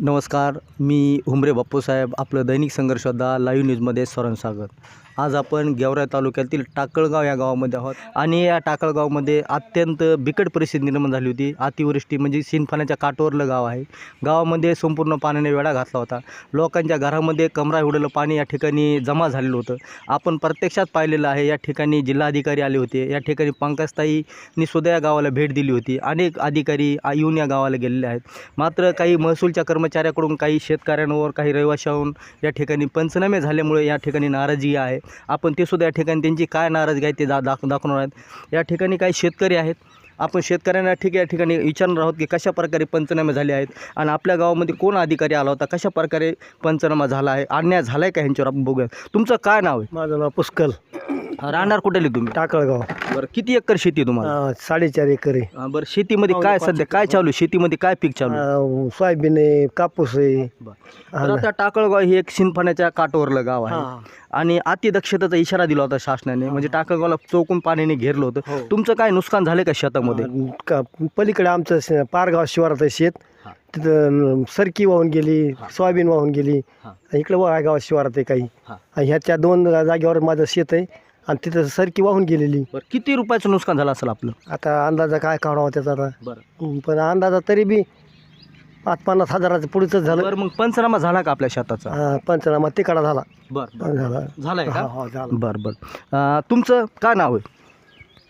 नमस्कार मी हुमरे बाप्पूसाहेब आपलं दैनिक संघर्षोद्धा लाईव्ह न्यूजमध्ये स्वरण स्वागत. आज आपण गेवराई तालुक्यातील टाकळगाव या गावामध्ये आहोत. आणि या टाकळगावमध्ये अत्यंत बिकट परिस्थिती निर्माण झाली होती. अतिवृष्टी म्हणजे सिनफाण्याच्या काठावरलं गाव आहे. गावामध्ये संपूर्ण पाण्याने वेढा घातला होता. लोकांच्या घरामध्ये कमरा एवढलं पाणी या ठिकाणी जमा झालेलं होतं. आपण प्रत्यक्षात पाहिलेलं आहे या ठिकाणी जिल्हाधिकारी आले होते. या ठिकाणी पंकजताईंनी सुद्धा या गावाला भेट दिली होती. अनेक अधिकारी येऊन या गावाला गेलेले आहेत. मात्र काही महसूलच्या कर्मचाऱ्याकडून काही शेतकऱ्यांवर काही रहिवाशाहून या ठिकाणी पंचनामे झाल्यामुळे या ठिकाणी नाराजी आहे. आपण ते सुद्धा या ठिकाणी त्यांची काय नाराजगी आहे ते दा दाख दाखवणार आहेत. या ठिकाणी काही शेतकरी आहेत. आपण शेतकऱ्यांना ठीक या ठिकाणी विचारणार आहोत की कशा प्रकारे पंचनामे झाले आहेत आणि आपल्या गावामध्ये कोण अधिकारी आला होता? कशा प्रकारे पंचनामा झाला आहे? अन्याय झाला आहे का ह्यांच्यावर? आपण बघूया तुमचं काय नाव आहे? माझं नाव पुष्कल. राहणार कुठे तुम्ही? टाकळगाव. बरं किती एकर शेती आहे तुम्हाला? अं, साडेचार एकर आहे. हा, बरं शेतीमध्ये काय सध्या काय चालू आहे? शेतीमध्ये काय पीक चालू आहे? अं, सोयाबीन आहे कापूस आहे. तर आता टाकळगाव हे एक सिंदफाण्याच्या काठावरलं गाव आहे. आणि अतिदक्षतेचा इशारा दिला होता शासनाने. म्हणजे टाकळगावला चौकून पाण्याने घेरलं होतं. हो. तुमचं काय नुकसान झालं का शेतामध्ये? अं, का पलीकडे आमचं शे- पारगाव शिवारात आहे शेत. हा. तिथं अं, सरकी वाहून गेली सोयाबीन वाहून गेली. हा. इकडे वाघाव शिवारात आहे काही. हा. आणि ह्याच्या दोन जागेवर माझं शेत आहे. आणि तिथं सरकी वाहून गेलेली. बरं किती रुपयाचं नुकसान झालं असेल आपलं? आता अंदाजा काय काढावा त्याचा आता. बरं. हं, पण अंदाजा तरी बी पाच पन्नास हजाराचं पुढेच झालं. बरं मग पंचनामा झाला का आपल्या शेताचा? हा, पंचनामा तिकडा झाला. बरं झाला. झालाय हा, हा, झाला. बरं बरं. अं, तुमचं काय नाव आहे?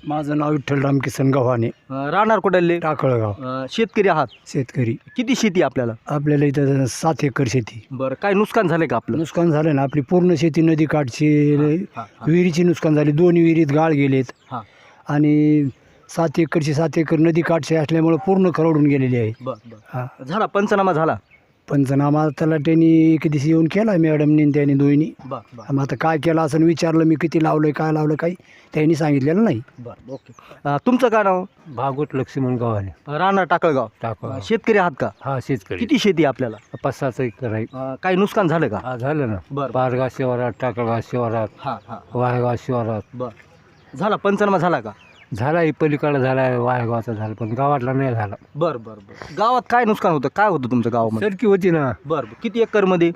माझं नाव विठ्ठल रामकिसन गव्हाणे. अं, राहणार कुठले टाकळगाव. शेतकरी आहात. शेतकरी. किती शेती आहे आपल्याला? आपल्याला इथं सात एकर शेती. बरं काय नुकसान झालं का आपलं? नुकसान झालं ना आपली पूर्ण शेती नदी काठची हा, हा. विहिरीची नुकसान झाली दोन विहिरीत गाळ गेलेत. हां. आणि सात एकरची सात एकर नदी काठची असल्यामुळे पूर्ण खरडून गेलेली आहे. बरं बरं. हा. झाला पंचनामा झाला. पंचनामा त्याला त्यांनी एक दिवशी येऊन केला मॅडमनी आणि त्यांनी दोन्ही. बरं बरं. मग आता काय केलं असं विचारलं मी किती लावलं काय लावलं काही त्यांनी सांगितलेलं नाही. बरं ओके. अं, तुमचं काय नाव? भागवत लक्ष्मण गव्हाणे. राहणार टाकळगाव. टाकळ शेतकरी आहात का? हा शेतकरी. किती शेती आहे आपल्याला? एकर आहे. अं, काही नुकसान झालं का? हा झालं ना. बरं. पारगाव शिवारात टाकळगाव शिवारात हां हां. वायगाव शिवारात. बरं. झाला पंचनामा झाला का? झाला ही पलीकडे झाला वायगावचा झाला पण गावातला नाही झाला. बरं बरं बरं. गावात काय नुकसान होतं? काय होतं तुमच्या गावामध्ये? सरकी होती ना. बरं बरं. किती एकरमध्ये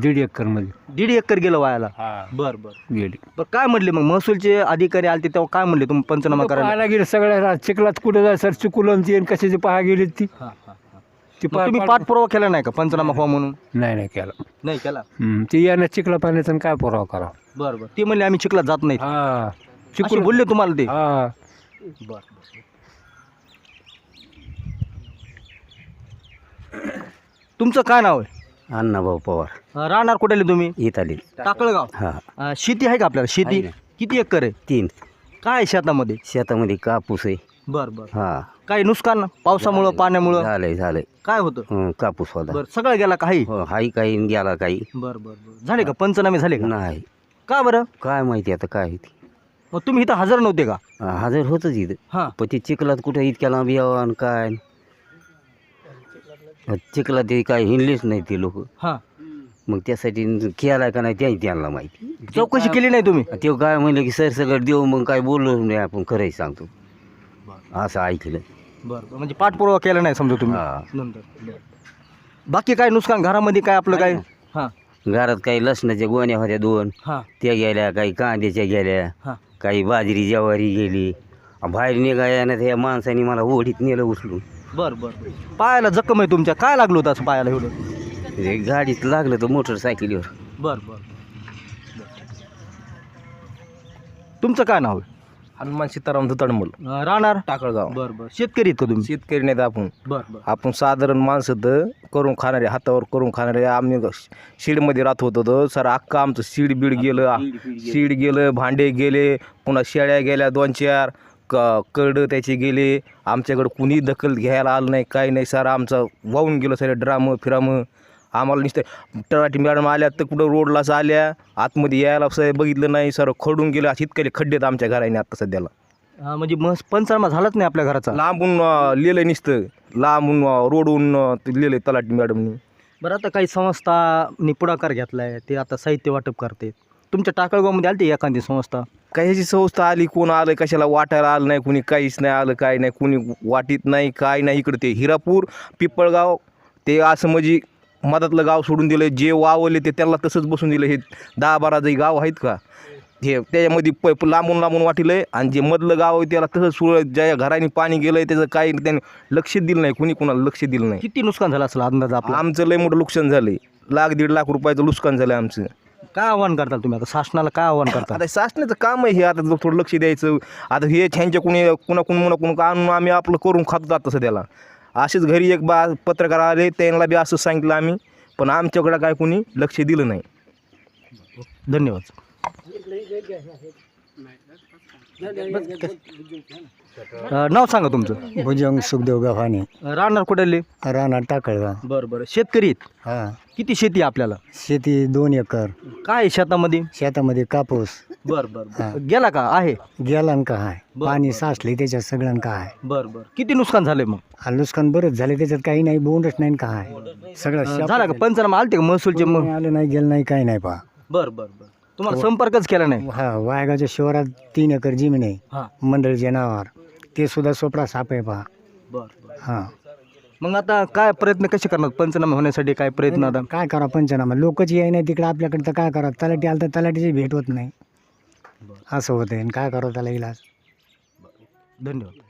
दीड एकरमध्ये. दीड एकर गेलं वायाला? हा. बरं बरं. गेली बरं काय म्हणले मग? महसूलचे अधिकारी आले तेव्हा काय म्हणले तुम्ही? पंचनामा करायला? पाहायला गेले सगळ्या चिखलात कुठं जाय सर चुकुलन ती आणि कशाची पाहा गेली ती. हां हां हां. ती मग तुम्ही पाठपुरावा केला नाही का? पंचनामा व्हा म्हणून? नाही नाही केला. नाही केला? हम्म, ती यानं चिखला पाण्याचा आणि काय पुरावा करा बरं बरं. ते म्हणले आम्ही चिखलात जात नाही. हा. चिखल बोलले तुम्हाला ते. हा. बरं तुमचं काय नाव आहे? अण्णाभाऊ पवार. अं, राहणार कुठे तुम्ही? इथाली. टाकळगाव. हा. अं, शेती आहे का आपल्याला? शेती आहे ना. किती एकर आहे? तीन. काय आहे शेतामध्ये? शेतामध्ये कापूस आहे. बरं बरं. हा. काही नुकसान? पावसामुळं पाण्यामुळं? झालंय झालंय. काय होतं? हं, कापूस होता. बरं सगळं गेला काही हो हाही काही आणि गेला काही. बरं बरं बरं. झाले का? पंचनामे झाले का? नाही. का बरं? काय माहिती आता काय आहे ते. मग तुम्ही इथं हजर नव्हते का? हजर होतच इथं. हां. पण ते चिखलात कुठं इतक्या लांब यावं आणि काय? चिखलात ते काय हिंडलेच नाही ते लोक. हां. मग त्यासाठी केला का नाही त्याही त्यांना माहिती. चौकशी केली नाही तुम्ही? ते काय म्हणलं की सर सगळं देऊ मग काय बोललो नाही आपण खरंच सांगतो. असं ऐकलं. बरं म्हणजे पाठपुरावा केला नाही समजा तुम्ही? नंतर बाकी काय नुकसान? घरामध्ये काय आपलं काय? हां. घरात काही लसणाच्या गोण्या होत्या दोन. हां. त्या गेल्या काही कांद्याच्या गेल्या. हां. काही बाजरी ज्वारी गेली. बाहेर निघाया ना त्या माणसाने मला ओढीत नेलं उचलून. बरं बरं. पायाला जखम आहे तुमच्या. काय लागलं होतं असं पायाला एवढं? ते गाडीत लागलं तर मोटरसायकलीवर बरं बरं. तुमचं काय नाव आहे? हनुमान सीताराम धुतडमूल अं, राहणार? टाकळगाव. बरं बरं. शेतकरी आहेत का तुम्ही? शेतकरी नाहीत आपण. बरं बरं. आपण साधारण माणसं तर करून खाणारे हातावर करून खाणारे. आम्ही शीडमध्ये राहत होतो तर सर अख्खा आमचं सीड बीड गेलं सीड गेलं. भांडे गेले पुन्हा शेळ्या गेल्या दोन चार क करडं त्याचे गेले. आमच्याकडं कुणी दखल घ्यायला आलं नाही काही नाही. सर आमचं वाहून गेलं सर ड्रामं फिरामं. आम्हाला नुसतं तलाठी मॅडम आल्या तर कुठं रोडलाच आल्या आतमध्ये यायला सर बघितलं नाही सर खडून गेलं इतकले खड्डेत आमच्या घराने आता सध्याला. म्हणजे मग पंचनामा झालाच नाही आपल्या घराचा? लांबून अं, लिहिलंय नुसतं. लांबून अं, रोडून अं, ते लिहिलंय तलाठी मॅडमनी. बरं आता काही संस्थांनी पुढाकार घेतला आहे ते आता साहित्य वाटप करते. तुमच्या टाकळगावमध्ये आली एखादी संस्था? काही ह्याची संस्था आली कोण आलं कशाला वाटायला आलं नाही कुणी काहीच नाही आलं काय नाही कुणी वाटीत नाही काय नाही इकडं ते हिरापूर पिपळगाव ते असं म्हणजे मधातलं गाव सोडून दिलं जे वावले ते त्याला तसंच बसून दिलं हे दहा बारा जे गाव आहेत का? हे त्याच्यामध्ये प लांबून लांबून वाटिलं आहे आणि जे मधलं गाव आहे त्याला तसंच सुळ ज्या घराने पाणी गेलं आहे त्याचं काही त्यांनी लक्ष दिलं नाही. कुणी कुणाला लक्ष दिलं नाही. किती नुकसान झालं असेल अंदाज आपला? आमचं लय मोठं नुकसान झालं आहे लाख दीड लाख रुपयाचं नुकसान झालं आमचं. काय आव्हान करताल तुम्ही आता? शासनाला काय आव्हान करता आता शासनाचं काम आहे हे. आता थोडं लक्ष द्यायचं. आता हे ह्यांच्या कुणी कुणा कुण मुणा कुण आणून आम्ही आपलं करून खातो आता सध्याला. असेच घरी एक बा पत्रकार आले त्यांना बी असं सांगितलं आम्ही पण आमच्याकडं काय कुणी लक्ष दिलं नाही. धन्यवाद. अ, नाव सांगा तुमचं. भुजंग सुखदेव गव्हाणे. राहणार कुठले? राणा टाकळगाव. बरं बरं. शेतकरी आहेत? हा. किती शेती आहे आपल्याला? शेती दोन एकर. काय आहे शेतामध्ये? शेतामध्ये कापूस. बरं बरं. बरं. गेला का? आहे? गेलान का आहे बरं, पाणी. साचले त्याच्यात सगळ्यां का आहे बरं बरं. किती नुकसान झाले मग? हा नुकसान बरंच झाले त्याच्यात काही नाही बोंडच नाही न का आहे सगळं अ, झाला का? पंचनामा आलते का? महसूलचे मग? आलं नाही गेलं नाही काही नाही पहा. बरं बरं बरं. तुम्हाला संपर्कच केला नाही? हा वायगाच्या शिवारात तीन एकर जमीन आहे. हां. मंडळीच्या नावावर. ते सुद्धा सोपडा साप आहे पहा. बरं हां. मग आता काय प्रयत्न कसे करणार? पंचनामा होण्यासाठी काय प्रयत्न आता? काय करा पंचनामा? लोकच याय नाही तिकडे आपल्याकडे तर काय करा? तलाठी आलं तर तलाठीची भेट होत नाही. असं होतं काय करावं त्याला इलाज? धन्यवाद.